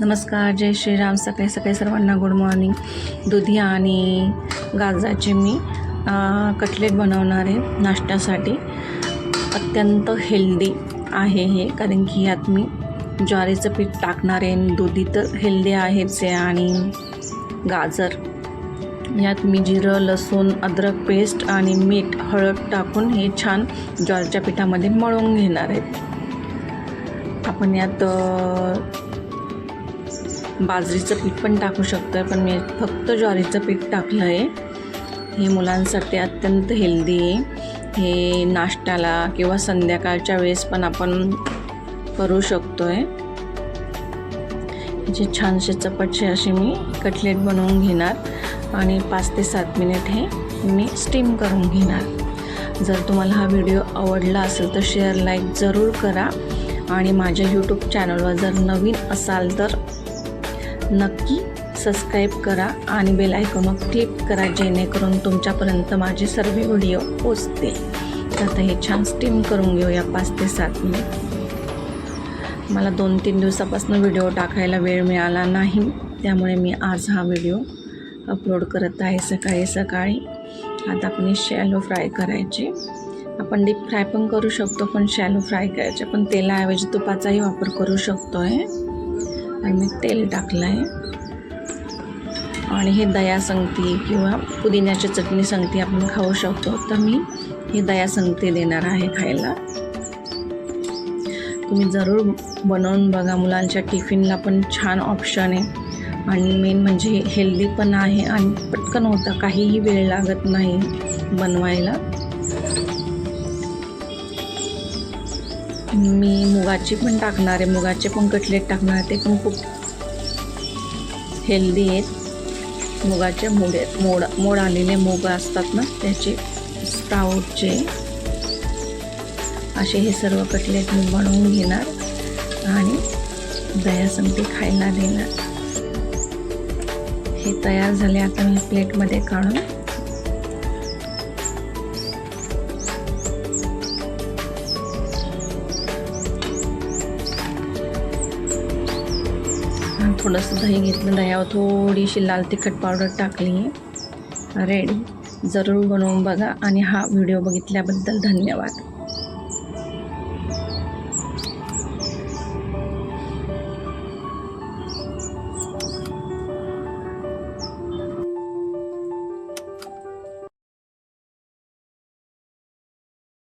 नमस्कार जय श्रीराम. सकाळी सकाळी सर्वांना गुड मॉर्निंग दुधी आणि गाजराचे मी कटलेट बनवणार आहे नाश्त्यासाठी. अत्यंत हेल्दी आहे हे कारण की यात मी ज्वारीचं पीठ टाकणार आहे. आणि दुधी तर हेल्दी आहेच आहे आणि गाजर. यात मी जिरं लसूण अद्रक पेस्ट आणि मीठ हळद टाकून हे छान ज्वारीच्या पिठामध्ये मळून घेणार आहेत आपण यात बाजरीचं पीठ पण टाकू शकतो आहे पण मी फक्त ज्वारीचं पीठ टाकलं आहे हे मुलांसाठी अत्यंत हेल्दी आहे. हे नाश्त्याला किंवा संध्याकाळच्या वेळेस पण आपण करू शकतो आहे जे छानसे चपटसे असे मी कटलेट बनवून घेणार आणि पाच ते सात मिनिट हे मी स्टीम करून घेणार. जर तुम्हाला हा व्हिडिओ आवडला असेल तर शेअर लाईक जरूर करा. आणि माझ्या यूट्यूब चॅनलवर जर नवीन असाल तर नक्की सबस्क्राईब करा आणि बेल आयकॉनवर क्लिक करा जेणेकरून तुमच्यापर्यंत माझे सर्व व्हिडिओ पोचतील. तर आता हे छान स्टीम करून घेऊया पाच ते सात मिनिट मला दोन तीन दिवसापासून व्हिडिओ टाकायला वेळ मिळाला नाही त्यामुळे मी आज हा व्हिडिओ अपलोड करत आहे सकाळी सकाळी. आता आपण शॅलो फ्राय करायचे. आपण डीप फ्राय पण करू शकतो पण शॅलो फ्राय करायचे. पण तेलाऐवजी तुपाचाही वापर करू शकतो आहे आणि मी तेल टाकलं आहे आणि हे दया संगती किंवा पुदिन्याची चटणी संगती आपण खाऊ शकतो. तर मी हे दया संगती देणार आहे खायला. तुम्ही जरूर बनवून बघा. मुलांच्या टिफिनला पण छान ऑप्शन आहे. आणि मेन म्हणजे हेल्दी पण आहे आणि पटकन होतं. काहीही वेळ लागत नाही बनवायला. मी मुगाची पण टाकणार आहे मुगाचे पण कटलेट टाकणार ते पण खूप हेल्दी आहेत. मुगाचे मोडे मोड मोड आलेले मूग असतात ना त्याचे स्प्राऊटचे असे हे सर्व कटलेट मी बनवून घेणार आणि दह्यासंगती खायला देणार. हे तयार झाले आता मी प्लेटमध्ये काढून. थोडंसं दही घेतलं दह्यावर थोडीशी लाल तिखट पावडर टाकली. रेडी जरूर बनवून बघा. आणि हा व्हिडिओ बघितल्याबद्दल धन्यवाद.